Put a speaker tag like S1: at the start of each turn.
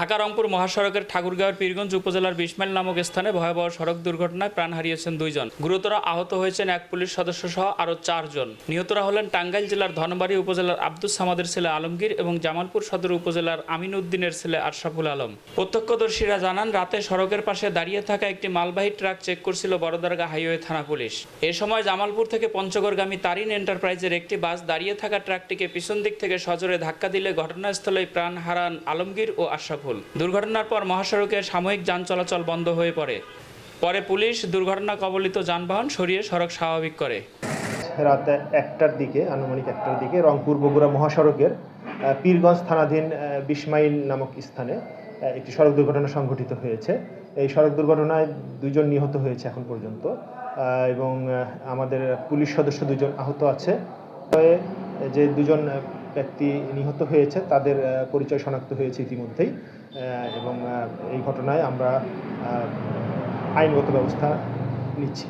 S1: ঢাকা রংপুর মহাসড়কের ঠাকুরগাঁওয়ের পীরগঞ্জ উপজেলার বিসমাইল নামক স্থানে ভয়াবহ সড়ক দুর্ঘটনায় প্রাণ হারিয়েছেন দুইজন। গুরুতর আহত হয়েছেন এক পুলিশ সদস্য সহ আরও চারজন। নিহতরা হলেন টাঙ্গাইল জেলার ধনবাড়ি উপজেলার আব্দুস সামাদের ছেলে আলমগীর এবং জামালপুর সদর উপজেলার আমিন উদ্দিনের ছেলে আশরাফুল আলম। প্রত্যক্ষদর্শীরা জানান, রাতে সড়কের পাশে দাঁড়িয়ে থাকা একটি মালবাহী ট্রাক চেক করছিল বড়দারগা হাইওয়ে থানা পুলিশ। এ সময় জামালপুর থেকে পঞ্চগড়গামী তারিন এন্টারপ্রাইজের একটি বাস দাঁড়িয়ে থাকা ট্রাকটিকে পিছন দিক থেকে সজোরে ধাক্কা দিলে ঘটনাস্থলেই প্রাণ হারান আলমগীর ও আশরাফুল। দুর্ঘটনার পর মহাসড়কে সাময়িক যান চলাচল বন্ধ হয়ে পড়ে। পরে পুলিশ দুর্ঘটনা কবলিত যানবাহন সরিয়ে সড়ক স্বাভাবিক করে।
S2: রাত একটার দিকে আনুমানিক একটার দিকে রংপুর বগুড়া মহাসড়কের পীরগঞ্জ থানাধীন আহ, বিসমাইল নামক স্থানে একটি সড়ক দুর্ঘটনা সংঘটিত হয়েছে। এই সড়ক দুর্ঘটনায় দুজন নিহত হয়েছে এখন পর্যন্ত এবং আমাদের পুলিশ সদস্য দুজন আহত আছে। যে দুজন ব্যক্তি নিহত হয়েছে তাদের পরিচয় শনাক্ত হয়েছে ইতিমধ্যেই। এবং এই ঘটনায় আমরা আইনগত ব্যবস্থা নিচ্ছি।